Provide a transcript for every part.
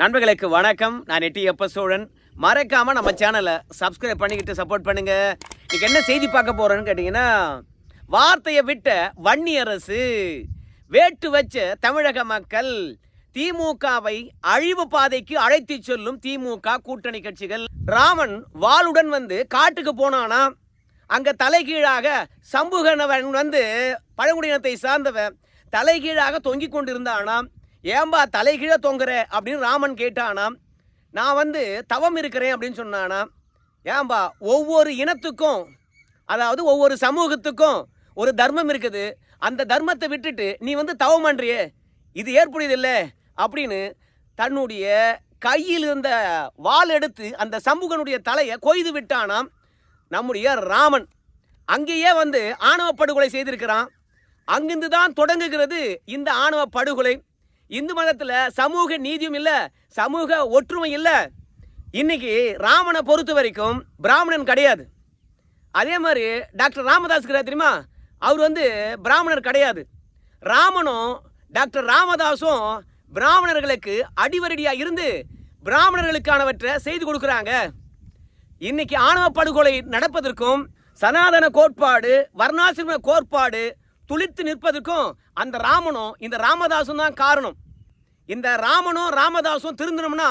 நண்பர்களுக்கு வணக்கம். நான் நெட்டி எப்ப சோழன் மறக்காம நம்ம சேனலை சப்ஸ்கிரைப் பண்ணிக்கிட்டு சப்போர்ட் பண்ணுங்க. இன்னைக்கு என்ன செய்தி பார்க்க போறோன்னு கேட்டிங்கன்னா வார்த்தையை விட்ட வன்னி அரசு வேட்டு வச்ச தமிழக மக்கள் திமுகவை அழிவு பாதைக்கு அழைத்து செல்லும் திமுக கூட்டணி கட்சிகள். ராமன் வாளுடன் வந்து காட்டுக்கு போனானா? அங்கே தலைகீழாக சம்புகனவன் வந்து பழங்குடியினத்தை சார்ந்தவன் தலைகீழாக தொங்கிக் கொண்டிருந்தானாம். ஏம்பா தலைகீழே தொங்குற? அப்படின்னு ராமன் கேட்டானாம். நான் வந்து தவம் இருக்கிறேன் அப்படின்னு சொன்னானாம். ஏம்பா ஒவ்வொரு இனத்துக்கும் அதாவது ஒவ்வொரு சமூகத்துக்கும் ஒரு தர்மம் இருக்குது. அந்த தர்மத்தை விட்டுட்டு நீ வந்து தவம் பண்றியே இது ஏற்புடையதில்லை அப்படின்னு தன்னுடைய கையில் இருந்த வால் எடுத்து அந்த சமூகனுடைய தலையை கொய்து விட்டானாம். நம்முடைய ராமன். அங்கேயே வந்து ஆணவ படுகொலை செய்திருக்கிறான். அங்கிருந்து தான் தொடங்குகிறது இந்த ஆணவ படுகொலை. இந்து மதத்தில் சமூக நீதியும் இல்லை சமூக ஒற்றுமை இல்லை. இன்னைக்கு ராமனை பொறுத்த வரைக்கும் பிராமணன் கிடையாது. அதே மாதிரி டாக்டர் ராமதாஸ் இருக்கிறார் தெரியுமா? அவர் வந்து பிராமணர் கிடையாது. ராமனும் டாக்டர் ராமதாஸும் பிராமணர்களுக்கு அடிவரடியாக இருந்து பிராமணர்களுக்கானவற்றை செய்து கொடுக்குறாங்க. இன்னைக்கு ஆணவ படுகொலை நடப்பதற்கும் சனாதன கோட்பாடு வர்ணாசிரம கோட்பாடு துளித்து நிற்பதற்கும் அந்த ராமனும் இந்த ராமதாசும் தான் காரணம். இந்த ராமனும் ராமதாசும் திருந்தணும்னா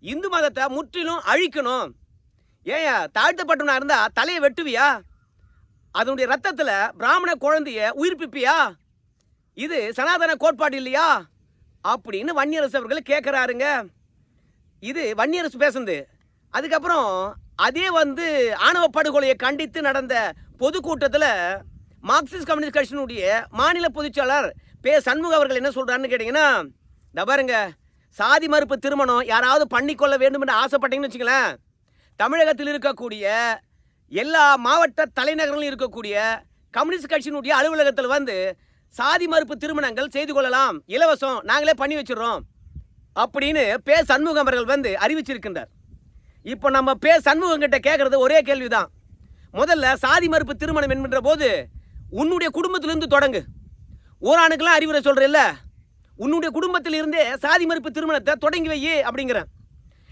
இந்து மதத்தை முற்றிலும் அழிக்கணும். ஏயா தாழ்த்தப்பட்டவனா இருந்தா தலையை வெட்டுவியா? அதனுடைய ரத்தத்தில் பிராமண குழந்தைய உயிர்ப்பிப்பியா? இது சனாதன கோட்பாடு இல்லையா? அப்படின்னு வன்னியரசு அவர்கள் கேட்குறாருங்க இது வன்னியரசு பேசுனது. அதுக்கப்புறம் அதே வந்து ஆணவ படுகொலையை கண்டித்து நடந்த பொதுக்கூட்டத்தில் மார்க்சிஸ்ட் கம்யூனிஸ்ட் கட்சியினுடைய மாநில பொதுச்செயலாளர் பே சண்முக அவர்கள் என்ன சொல்கிறாருன்னு கேட்டிங்கன்னா இந்த பாருங்க சாதி மறுப்பு திருமணம் யாராவது பண்ணிக்கொள்ள வேண்டும் என்று ஆசைப்பட்டீங்கன்னு வச்சுங்களேன் தமிழகத்தில் இருக்கக்கூடிய எல்லா மாவட்ட தலைநகரங்களிலும் இருக்கக்கூடிய கம்யூனிஸ்ட் கட்சியினுடைய அலுவலகத்தில் வந்து சாதி மறுப்பு திருமணங்கள் செய்து கொள்ளலாம். இலவசம் நாங்களே பண்ணி வச்சிடுறோம். அப்படின்னு பே சண்முகம் அவர்கள் வந்து அறிவிச்சிருக்கின்றார். இப்போ நம்ம பே சண்முகம் கிட்ட கேட்குறது ஒரே கேள்விதான். முதல்ல சாதி மறுப்பு திருமணம் என்கின்ற போது உன்னுடைய குடும்பத்திலிருந்து தொடங்கு. ஊரானுக்கெல்லாம் அறிவுரை சொல்றேல்ல உன்னுடைய குடும்பத்தில் இருந்தே சாதி மறுப்பு திருமணத்தை தொடங்கி வை அப்படிங்கிறேன்.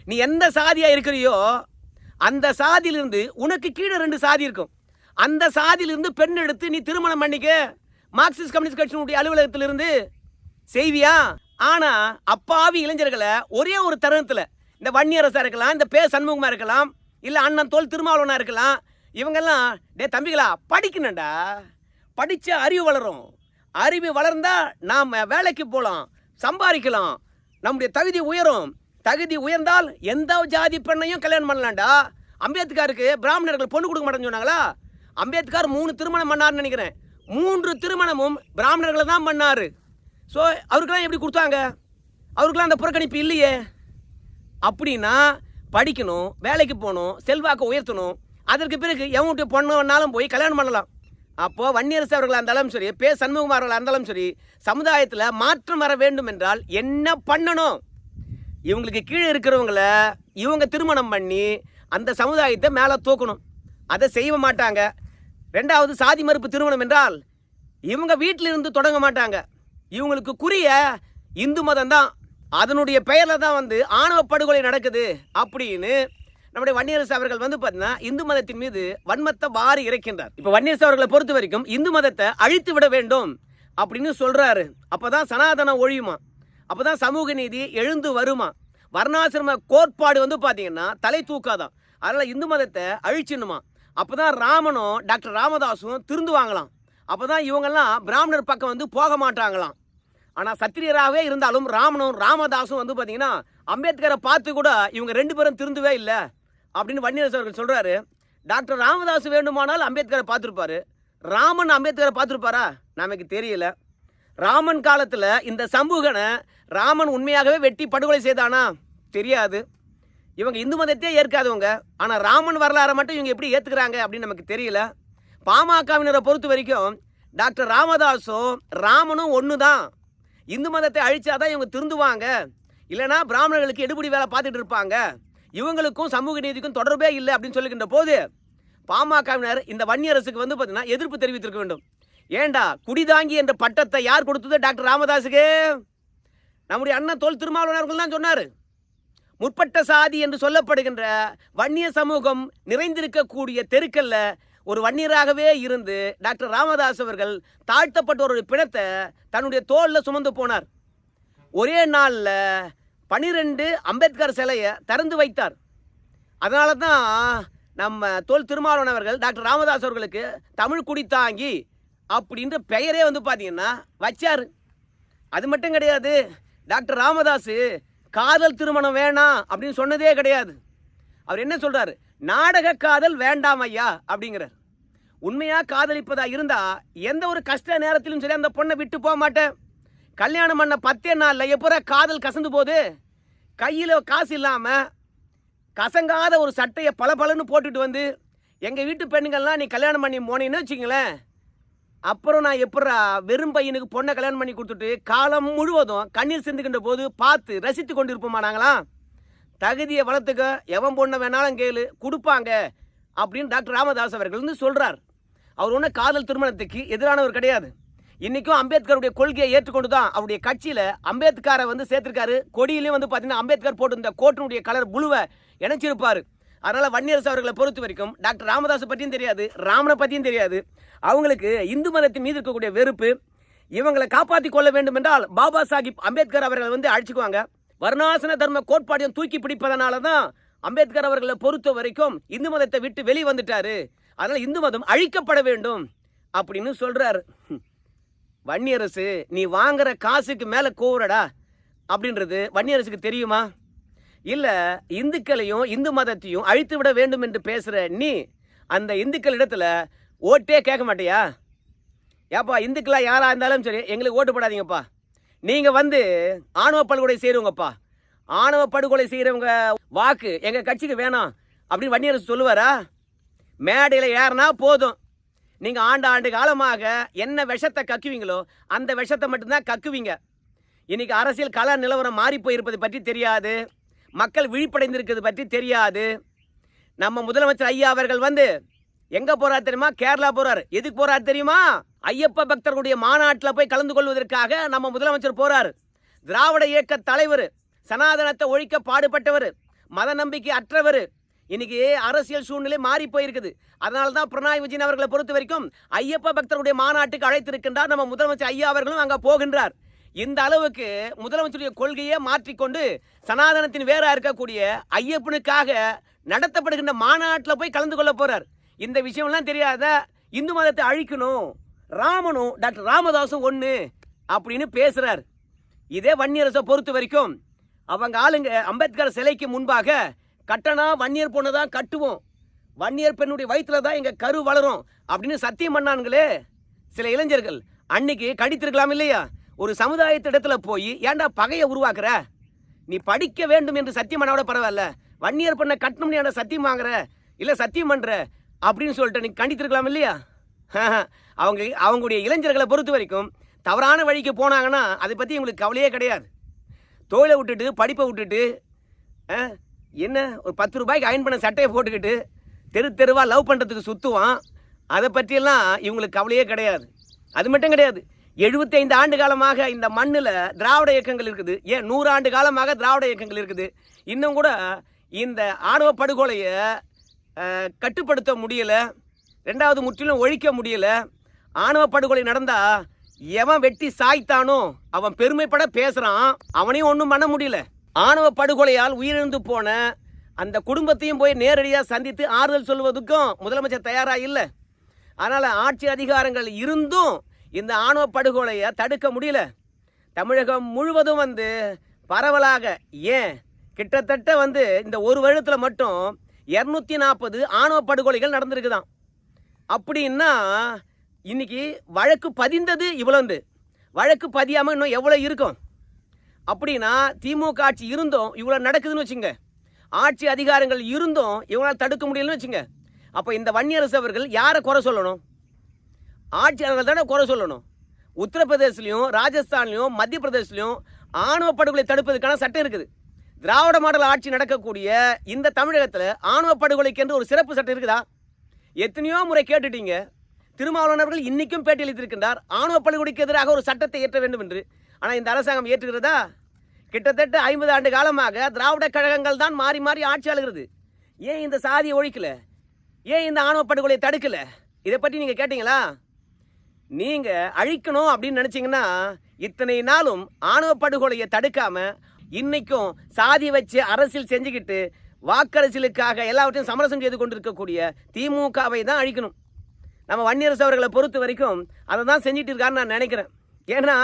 நீ எந்த சாதியாக இருக்கிறியோ அந்த சாதியிலிருந்து உனக்கு கீழே ரெண்டு சாதி இருக்கும். அந்த சாதியிலிருந்து பெண் எடுத்து நீ திருமணம் பண்ணிக்க. மார்க்சிஸ்ட் கம்யூனிஸ்ட் கட்சியினுடைய அலுவலகத்திலிருந்து செய்வியா? ஆனால் அப்பாவி இளைஞர்களை ஒரே ஒரு தருணத்தில் இந்த வன்னியரசா இருக்கலாம் இந்த பே சண்முகமாக இருக்கலாம் இல்லை அண்ணன் தோல் திருமாவளவனாக இருக்கலாம் இவங்கெல்லாம் டே தம்பிகளா படிக்கணும்டா. படித்தா அறிவு வளரும். அறிவு வளர்ந்தால் நாம் வேலைக்கு போகலாம் சம்பாதிக்கலாம். நம்முடைய தகுதி உயரும். தகுதி உயர்ந்தால் எந்த ஜாதி பெண்ணையும் கல்யாணம் பண்ணலாம்டா. அம்பேத்கருக்கு பிராமணர்கள் பொண்ணு கொடுக்க மாட்டேன்னு சொன்னாங்களா? அம்பேத்கர் மூணு திருமணம் பண்ணார்னு நினைக்கிறேன். மூன்று திருமணமும் பிராமணர்களை தான் பண்ணார். ஸோ அவருக்கெல்லாம் எப்படி கொடுத்தாங்க? அவருக்கெல்லாம் அந்த புறக்கணிப்பு இல்லையே. அப்படின்னா படிக்கணும் வேலைக்கு போகணும் செல்வாக்கை உயர்த்தணும். அதற்கு பிறகு எவன்கிட்ட பொண்ணு வேணாலும் போய் கல்யாணம் பண்ணலாம். அப்போ வன்னியரசு அவர்களாக இருந்தாலும் சரி பே சண்முகமார் அவர்களாக இருந்தாலும் சரி சமுதாயத்தில் மாற்றம் வர வேண்டும் என்றால் என்ன பண்ணணும்? இவங்களுக்கு கீழே இருக்கிறவங்கள இவங்க திருமணம் பண்ணி அந்த சமுதாயத்தை மேலே தூக்கணும். அதை செய்ய மாட்டாங்க. ரெண்டாவது சாதி மறுப்பு திருமணம் என்றால் இவங்க வீட்டிலிருந்து தொடங்க மாட்டாங்க. இவங்களுக்கு குறிய இந்து மதம் தான் அதனுடைய பெயரில் தான் வந்து ஆணவ படுகொலை நடக்குது அப்படின்னு நம்முடைய வன்னியரசு அவர்கள் வந்து பார்த்தீங்கன்னா இந்து மதத்தின் மீது வன்மத்தை வாரி இறைக்கின்றார். இப்போ வன்னியரசு அவர்களை பொறுத்த வரைக்கும் இந்து மதத்தை அழித்து விட வேண்டும் அப்படின்னு சொல்கிறாரு அப்போ தான் சனாதனம் ஒழியுமா? அப்போ தான் சமூக நீதி எழுந்து வருமா? வர்ணாசிரம கோட்பாடு வந்து பார்த்தீங்கன்னா தலை தூக்காதான். அதனால் இந்து மதத்தை அழிச்சிடணுமா? அப்பதான் ராமனும் டாக்டர் ராமதாஸும் அப்போ தான் இவங்கெல்லாம் பிராமணர் பக்கம் வந்து போக மாட்டாங்களாம். ஆனால் சத்திரியராகவே இருந்தாலும் ராமனும் ராமதாஸும் வந்து பார்த்தீங்கன்னா அம்பேத்கரை பார்த்து கூட இவங்க ரெண்டு பேரும் திருந்தவே இல்லை அப்படின்னு வன்னியரசு அவர்கள் சொல்கிறாரு டாக்டர் ராமதாஸ் வேண்டுமானால் அம்பேத்கரை பார்த்துருப்பாரு. ராமன் அம்பேத்கரை பார்த்துருப்பாரா? நமக்கு தெரியல. ராமன் காலத்தில் இந்த சமூகனை ராமன் உண்மையாகவே வெட்டி படுகொலை செய்தானா? தெரியாது. இவங்க இந்து மதத்தையே ஏற்காதவங்க. ஆனால் ராமன் வரலாறை மட்டும் இவங்க எப்படி ஏற்றுக்கிறாங்க அப்படின்னு நமக்கு தெரியல. பாமகவினரை பொறுத்த வரைக்கும் டாக்டர் ராமதாஸும் ராமனும் ஒன்று தான் இந்து மதத்தை அழிச்சாதான் இவங்க திருந்துவாங்க. இல்லைனா பிராமணர்களுக்கு எடுபடி வேலை பார்த்துட்டு இருப்பாங்க. இவங்களுக்கும் சமூக நீதிக்கும் தொடர்பே இல்லை அப்படின்னு சொல்லுகின்ற போது பாமகவினர் இந்த வன்னியரசுக்கு வந்து பார்த்தீங்கன்னா எதிர்ப்பு தெரிவித்திருக்க வேண்டும். ஏண்டா குடிதாங்கி என்ற பட்டத்தை யார் கொடுத்தது? டாக்டர் ராமதாஸுக்கு. நம்முடைய அண்ணன் தோல் திருமாவளவர்கள் தான் சொன்னார். முற்பட்ட சாதி என்று சொல்லப்படுகின்ற வன்னிய சமூகம் நிறைந்திருக்கக்கூடிய தெருக்கல்ல ஒரு வன்னியராகவே இருந்து டாக்டர் ராமதாஸ் அவர்கள் தாழ்த்தப்பட்ட ஒரு பிணத்தை தன்னுடைய தோளில் சுமந்து போனார். ஒரே நாளில் பனிரெண்டு அம்பேத்கர் சிலையை திறந்து வைத்தார். அதனால தான் நம்ம தோல் திருமாவளவன் அவர்கள் டாக்டர் ராமதாஸ் அவர்களுக்கு தமிழ் குடித்தாங்கி அப்படின்ற பெயரே வந்து பார்த்தீங்கன்னா வச்சார். அது மட்டும் கிடையாது டாக்டர் ராமதாஸ் காதல் திருமணம் வேணாம் அப்படின்னு சொன்னதே கிடையாது. அவர் என்ன சொல்கிறாரு நாடக காதல் வேண்டாம் ஐயா அப்படிங்கிறார். உண்மையா காதலிப்பதா இருந்தா எந்த ஒரு கஷ்ட நேரத்திலும் சரி அந்த பொண்ணை விட்டு போக மாட்டேன். கல்யாணம் பண்ண பத்தே நாள்ல எப்போ காதல் கசந்து போகுது? கையில் காசு இல்லாமல் கசங்காத ஒரு சட்டையை பல பலன்னு போட்டுட்டு வந்து எங்கள் வீட்டு பெண்ணுங்கள்லாம் நீ கல்யாணம் பண்ணி போனீன்னு வச்சுங்களேன் அப்புறம் நான் எப்படா வெறும் பையனுக்கு பொண்ணை கல்யாணம் பண்ணி கொடுத்துட்டு காலம் முழுவதும் கண்ணீர் சிந்துக்கின்ற போது பார்த்து ரசித்து கொண்டு இருப்போமா நாங்களாம்? தகுதியை வளர்த்துக்க எவன் பொண்ணை வேணாலும் கேளு கொடுப்பாங்க அப்படின்னு டாக்டர் ராமதாஸ் அவர்கள் வந்து சொல்கிறார் அவர் ஒன்றும் காதல் திருமணத்துக்கு எதிரானவர் கிடையாது. இன்றைக்கும் அம்பேத்கருடைய கொள்கையை ஏற்றுக்கொண்டு தான் அவருடைய கட்சியில் அம்பேத்கரை வந்து சேர்த்திருக்காரு. கொடியிலையும் வந்து பார்த்தீங்கன்னா அம்பேத்கர் போட்டிருந்த கோட்டினுடைய கலர் புழுவை இணைச்சிருப்பார். அதனால் வன்னியரசு அவர்களை பொறுத்த வரைக்கும் டாக்டர் ராமதாஸ் பற்றியும் தெரியாது ராமனை பற்றியும் தெரியாது. அவங்களுக்கு இந்து மதத்தின் மீது இருக்கக்கூடிய வெறுப்பு இவங்களை காப்பாற்றி கொள்ள வேண்டும் என்றால் பாபா சாஹிப் அம்பேத்கர் அவர்களை வந்து அழிச்சுக்குவாங்க. வர்ணாசன தர்ம கோட்பாடையும் தூக்கி பிடிப்பதனால தான் அம்பேத்கர் அவர்களை பொறுத்த வரைக்கும் இந்து மதத்தை விட்டு வெளியே வந்துட்டாரு. அதனால் இந்து மதம் அழிக்கப்பட வேண்டும் அப்படின்னு சொல்கிறார் வன்னியரசு நீ வாங்குற காசுக்கு மேலே கோவுறடா அப்படின்றது வன்னியரசுக்கு தெரியுமா? இல்லை இந்துக்களையும் இந்து மதத்தையும் அழித்து விட வேண்டும் என்று பேசுகிற நீ அந்த இந்துக்கள் இடத்துல ஓட்டே கேட்க மாட்டியா? ஏப்பா இந்துக்களாக யாராக இருந்தாலும் சரி எங்களுக்கு ஓட்டு போடாதீங்கப்பா. நீங்கள் வந்து ஆணவ படுகொலை செய்கிறவங்கப்பா ஆணவ படுகொலை செய்கிறவங்க வாக்கு எங்கள் கட்சிக்கு வேணாம் அப்படின்னு வன்னியரசு சொல்லுவாரா? மேடையில் ஏறினா போதும். நீங்கள் ஆண்டு ஆண்டு காலமாக என்ன விஷத்தை கக்குவீங்களோ அந்த விஷத்தை மட்டும்தான் கக்குவீங்க. இன்னைக்கு அரசியல் கல நிலவரம் மாறி போயிருப்பது பற்றி தெரியாது. மக்கள் விழிப்படைந்திருக்கிறது பற்றி தெரியாது. நம்ம முதலமைச்சர் ஐயா அவர்கள் வந்து எங்க போறார் தெரியுமா? கேரளா போகிறார் எதுக்கு போறார் தெரியுமா? ஐயப்ப பக்தர்களுடைய மாநாட்டில் போய் கலந்து கொள்வதற்காக நம்ம முதலமைச்சர் போறார். திராவிட இயக்க தலைவர் சனாதனத்தை ஒழிக்க பாடுபட்டவர் மத நம்பிக்கை அற்றவர். இன்னைக்கு அரசியல் சூழ்நிலை மாறி போயிருக்குது. அதனால தான் பிரணாய் விஜயன் அவர்களை பொறுத்த வரைக்கும் ஐயப்ப பக்தருடைய மாநாட்டுக்கு அழைத்திருக்கின்றார் நம்ம முதலமைச்சர் ஐயா அவர்களும் அங்கே போகின்றார். இந்த அளவுக்கு முதலமைச்சருடைய கொள்கையை மாற்றிக்கொண்டு சனாதனத்தின் வேறா இருக்கக்கூடிய ஐயப்பனுக்காக நடத்தப்படுகின்ற மாநாட்டில் போய் கலந்து கொள்ள போறார். இந்த விஷயம்லாம் தெரியாத இந்து மதத்தை அழிக்கணும். ராமனும் டாக்டர் ராமதாஸும் ஒன்று அப்படின்னு பேசுகிறார் இதே வன்னியரசை பொறுத்த வரைக்கும் அவங்க ஆளுங்க அம்பேத்கர் சிலைக்கு முன்பாக கட்டணா வன்னியர் பொண்ணு தான் கட்டுவோம். வன்னியர் பெண்ணுடைய வயிற்றுல தான் எங்கள் கரு வளரும் அப்படின்னு சத்தியம் பண்ணானுங்களே. சில இளைஞர்கள் அன்னைக்கு கடித்திருக்கலாம் இல்லையா? ஒரு சமுதாயத்திடத்துல போய் ஏன்டா பகையை உருவாக்குற? நீ படிக்க வேண்டும் என்று சத்தியம் பண்ண விட பரவாயில்ல. வன்னியர் பெண்ணை கட்டணும்னு ஏன்னா சத்தியம் வாங்குற? இல்லை சத்தியம் பண்ணுற அப்படின்னு சொல்லிட்டு நீ கண்டித்திருக்கலாம் இல்லையா? அவங்க அவங்களுடைய இளைஞர்களை பொறுத்த வரைக்கும் தவறான வழிக்கு போனாங்கன்னா அதை பற்றி இவங்களுக்கு கவலையே கிடையாது. தொழிலை விட்டுட்டு படிப்பை விட்டுட்டு என்ன ஒரு பத்து ரூபாய்க்கு அயன் பண்ண சட்டையை போட்டுக்கிட்டு தெரு தெருவாக லவ் பண்ணுறதுக்கு சுற்றுவான் அதை பற்றியெல்லாம் இவங்களுக்கு கவலையே கிடையாது. அது மட்டும் கிடையாது. 75 ஆண்டு காலமாக இந்த மண்ணில் திராவிட இயக்கங்கள் இருக்குது. ஏன் நூறு ஆண்டு காலமாக திராவிட இயக்கங்கள் இருக்குது. இன்னும் கூட இந்த ஆணவ படுகொலையை கட்டுப்படுத்த முடியலை. ரெண்டாவது முற்றிலும் ஒழிக்க முடியல. ஆணவ படுகொலை நடந்தா எவன் வெட்டி சாய்த்தானோ அவன் பெருமைப்பட பேசுறான். அவனையும் ஒன்றும் பண்ண முடியல. ஆணவ படுகொலையால் உயிரிழந்து போன அந்த குடும்பத்தையும் போய் நேரடியாக சந்தித்து ஆறுதல் சொல்வதுக்கும் முதலமைச்சர் தயாராக இல்லை. அதனால் ஆட்சி அதிகாரங்கள் இருந்தும் இந்த ஆணவ படுகொலையை தடுக்க முடியல. தமிழகம் முழுவதும் வந்து பரவலாக ஏன் கிட்டத்தட்ட வந்து இந்த ஒரு வருடத்தில் மட்டும் இரநூத்தி நாற்பது ஆணவ படுகொலைகள் நடந்திருக்குதான். அப்படின்னா இன்னைக்கு வழக்கு பதிந்தது இவ்வளோந்து. வழக்கு பதியாமல் இன்னும் எவ்வளோ இருக்கும்? அப்படின்னா திமுக ஆட்சி இருந்தும் இவ்வளோ நடக்குதுன்னு வச்சுங்க. ஆட்சி அதிகாரங்கள் இருந்தும் இவங்களால் தடுக்க முடியலன்னு வச்சுங்க. அப்போ இந்த வன்னியரசு அவர்கள் யாரை குறை சொல்லணும்? ஆட்சியாளர்கள் தானே குறை சொல்லணும். உத்தரப்பிரதேசிலையும் ராஜஸ்தான்லையும் மத்திய பிரதேசலையும் ஆணவ படுகொலை தடுப்பதற்கான சட்டம் இருக்குது. திராவிட மாடல் ஆட்சி நடக்கக்கூடிய இந்த தமிழகத்தில் ஆணவ படுகொலைக்கு என்று ஒரு சிறப்பு சட்டம் இருக்குதா? எத்தனையோ முறை கேட்டுட்டீங்க. திருமாவளவன் இன்றைக்கும் இன்னைக்கும் பேட்டியளித்திருக்கின்றார் ஆணவ பள்ளிகளுக்கு எதிராக ஒரு சட்டத்தை இயற்ற வேண்டும் என்று. ஆனால் இந்த அரசாங்கம் ஏற்றுகிறதா? கிட்டத்தட்ட ஐம்பது ஆண்டு காலமாக திராவிட கழகங்கள் தான் மாறி மாறி ஆட்சி ஆளுகிறது ஏன் இந்த சாதியை ஒழிக்கல? ஏன் இந்த ஆணவ படுகொலையை தடுக்கல? இதை பற்றி நீங்கள் கேட்டீங்களா? நீங்கள் அழிக்கணும் அப்படின்னு நினச்சிங்கன்னா இத்தனை நாளும் ஆணவ படுகொலையை தடுக்காமல் இன்றைக்கும் சாதி வச்சு அரசியல் செஞ்சுக்கிட்டு வாக்கரசியலுக்காக எல்லாவற்றையும் சமரசம் செய்து கொண்டிருக்கக்கூடிய திமுகவை தான் அழிக்கணும். நம்ம வன்னியரசு அவர்களை பொறுத்த வரைக்கும் அதை தான் செஞ்சிட்டு இருக்காருன்னு நான் நினைக்கிறேன். ஏன்னா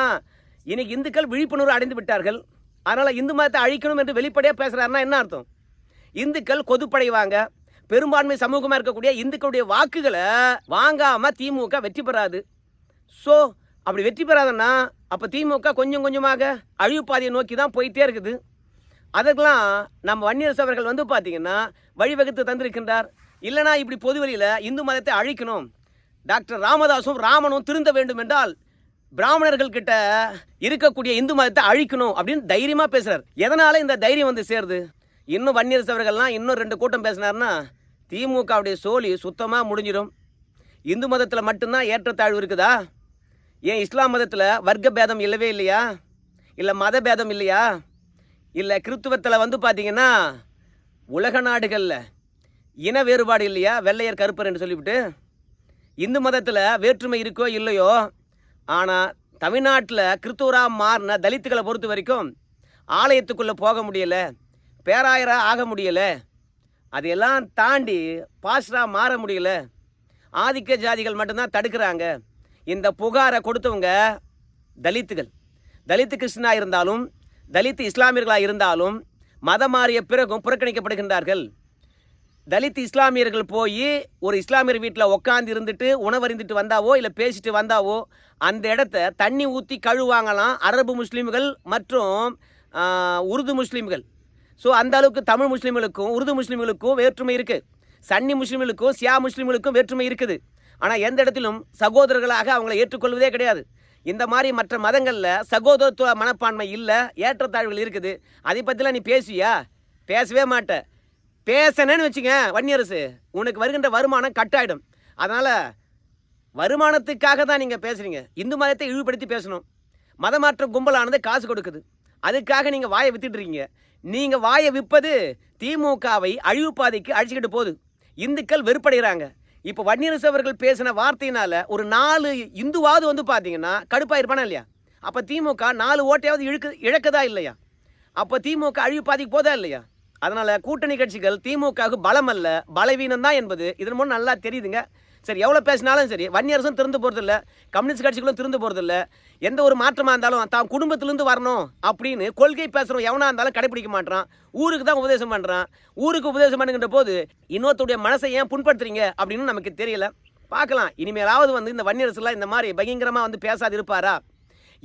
இன்னைக்கு இந்துக்கள் விழிப்புணர்வு அடைந்து விட்டார்கள். அதனால் இந்து மதத்தை அழிக்கணும் என்று வெளிப்படையாக பேசுகிறாருன்னா என்ன அர்த்தம்? இந்துக்கள் கொதுப்படைவாங்க. பெரும்பான்மை சமூகமாக இருக்கக்கூடிய இந்துக்களுடைய வாக்குகளை வாங்காமல் திமுக வெற்றி பெறாது. ஸோ அப்படி வெற்றி பெறாதன்னா அப்போ திமுக கொஞ்சம் கொஞ்சமாக அழிவு பாதையை நோக்கி தான் போயிட்டே இருக்குது. அதற்கெல்லாம் நம்ம வன்னியரசு அவர்கள் வந்து பார்த்தீங்கன்னா வழிவகுத்து தந்திருக்கின்றார். இல்லைனா இப்படி பொது வழியில் இந்து மதத்தை அழிக்கணும். டாக்டர் ராமதாசும் ராமனும் திருந்த வேண்டும் என்றால் பிராமணர்கள் கிட்ட இருக்கக்கூடிய இந்து மதத்தை அழிக்கணும் அப்படின்னு தைரியமா பேசுகிறார் எதனால இந்த தைரியம் வந்து சேருது? இன்னும் வன்னியரசு அவர்கள்லாம் இன்னும் ரெண்டு கூட்டம் பேசினார்னா திமுகவுடைய சோழி சுத்தமாக முடிஞ்சிடும் இந்து மதத்தில் மட்டும்தான் ஏற்றத்தாழ்வு இருக்குதா? ஏன் இஸ்லாம் மதத்தில் வர்க்க பேதம் இல்லவே இல்லையா? இல்லை மத பேதம் இல்லையா? இல்லை கிறித்துவத்தில் வந்து பார்த்தீங்கன்னா உலக நாடுகளில் இன வேறுபாடு இல்லையா? வெள்ளையர் கருப்பர் என்று சொல்லிவிட்டு இந்து மதத்தில் வேற்றுமை இருக்கோ இல்லையோ ஆனால் தமிழ்நாட்டில் கிறித்துவராக மாறின தலித்துகளை பொறுத்த வரைக்கும் ஆலயத்துக்குள்ளே போக முடியல பேராயராக ஆக முடியல அதையெல்லாம் தாண்டி பாஸ்டராக மாற முடியல ஆதிக்க ஜாதிகள் மட்டும்தான் தடுக்கிறாங்க. இந்த புகாரை கொடுத்தவங்க தலித்துகள். தலித்து கிருஷ்ணனாக இருந்தாலும் தலித் இஸ்லாமியர்களாக இருந்தாலும் மதம் மாறிய பிறகும் புறக்கணிக்கப்படுகின்றார்கள். தலித் இஸ்லாமியர்கள் போய் ஒரு இஸ்லாமியர் வீட்டில் உட்காந்து இருந்துட்டு உணவறிந்துட்டு வந்தாவோ இல்லை பேசிட்டு வந்தாவோ அந்த இடத்த தண்ணி ஊற்றி கழுவாங்களாம் அரபு முஸ்லீம்கள் மற்றும் உருது முஸ்லீம்கள். ஸோ அந்த அளவுக்கு தமிழ் முஸ்லீம்களுக்கும் உருது முஸ்லீம்களுக்கும் வேற்றுமை இருக்குது சன்னி முஸ்லீம்களுக்கும் சியா முஸ்லீம்களுக்கும் வேற்றுமை இருக்குது. ஆனால் எந்த இடத்திலும் சகோதரர்களாக அவங்களை ஏற்றுக்கொள்வதே கிடையாது. இந்த மாதிரி மற்ற மதங்களில் சகோதரத்துவ மனப்பான்மை இல்லை ஏற்றத்தாழ்வுகள் இருக்குது. அதை பற்றிலாம் நீ பேசுவியா? பேசவே மாட்ட. பேசணுன்னு வச்சுங்க வன்னியரசு உனக்கு வருகின்ற வருமானம் கட்டாயிடும். அதனால் வருமானத்துக்காக தான் நீங்கள் பேசுகிறீங்க இந்து மதத்தை இழிவுபடுத்தி பேசணும். மதமாற்ற கும்பலானது காசு கொடுக்குது. அதுக்காக நீங்கள் வாயை வித்துட்டுருக்கீங்க நீங்கள் வாயை விற்பது திமுகவை அழிவு பாதைக்கு அழிச்சிக்கிட்டு போகுது. இந்துக்கள் வெறுப்படைகிறாங்க. இப்போ வன்னியரசு அவர்கள் பேசின வார்த்தையினால ஒரு நாலு இந்துவாவது வந்து பார்த்தீங்கன்னா கடுப்பாயிருப்பானா இல்லையா? அப்போ திமுக நாலு ஓட்டையாவது இழுக்கு இழக்குதா இல்லையா? அப்போ திமுக அழிவு பாதிக்கு போதா இல்லையா? அதனால் கூட்டணி கட்சிகள் திமுகவுக்கு பலம் அல்ல பலவீனம் தான் என்பது இதன் மூலம் நல்லா தெரியுதுங்க. சரி எவ்வளோ பேசினாலும் சரி வன்னியரசும் திருந்து போகிறதில்ல கம்யூனிஸ்ட் கட்சிகளும் திருந்து போகிறதில்ல எந்த ஒரு மாற்றமாக இருந்தாலும் தான் குடும்பத்திலேருந்து வரணும் அப்படின்னு கொள்கை பேசுகிறோம் எவனாக இருந்தாலும் கடைப்பிடிக்க மாட்டான். ஊருக்கு தான் உபதேசம் பண்ணுறான் ஊருக்கு உபதேசம் பண்ணுங்கிற போது இன்னொருத்தருடைய மனசை ஏன் புண்படுத்துறீங்க அப்படின்னு நமக்கு தெரியல. பார்க்கலாம். இனிமேலாவது வந்து இந்த வன்னியரசுலாம் இந்த மாதிரி பயங்கரமாக வந்து பேசாது இருப்பாரா?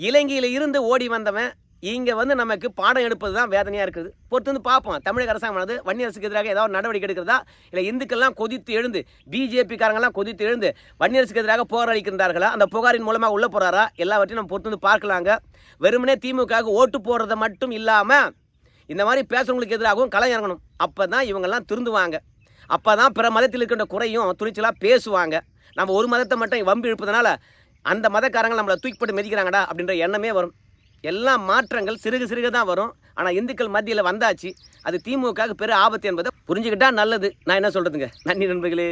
இலங்கையில் இருந்து ஓடி வந்தவன் இங்கே வந்து நமக்கு பாடம் எடுப்பது தான் வேதனையாக இருக்குது. பொறுத்து வந்து பார்ப்போம். தமிழக அரசாங்கமானது வன்னியரசுக்கு எதிராக ஏதாவது நடவடிக்கை எடுக்கிறதா? இல்லை இந்துக்கள்லாம் கொதித்து எழுந்து பிஜேபிக்காரங்கெல்லாம் கொதித்து எழுந்து வன்னியரசுக்கு எதிராக போராடிக்கின்றார்களா? அந்த புகாரின் மூலமாக உள்ளே போகிறாரா எல்லாவற்றையும் நம்ம பொறுத்து வந்து பார்க்கலாங்க. வெறுமனே திமுகவுக்கு ஓட்டு போடுறத மட்டும் இல்லாமல் இந்த மாதிரி பேசுறவங்களுக்கு எதிராகவும் களம் இறங்கணும். அப்போ தான் இவங்கெல்லாம் திருந்துவாங்க. அப்போ தான் பிற மதத்தில் இருக்கின்ற குறையும் துணிச்சலாக பேசுவாங்க. நம்ம ஒரு மதத்தை மட்டும் வம்பு இழுப்பதனால அந்த மதக்காரங்க நம்மளை தூக்கிப்பட்டு மிதிக்கிறாங்கடா அப்படின்ற எண்ணமே வரும். எல்லா மாற்றங்கள் சிறுக சிறுக தான் வரும். ஆனால் இந்துக்கள் மத்தியில் வந்தாச்சு. அது திமுகவுக்கு பெரிய ஆபத்து என்பதை புரிஞ்சுக்கிட்டா நல்லது. நான் என்ன சொல்கிறதுங்க நன்றி நண்பர்களே.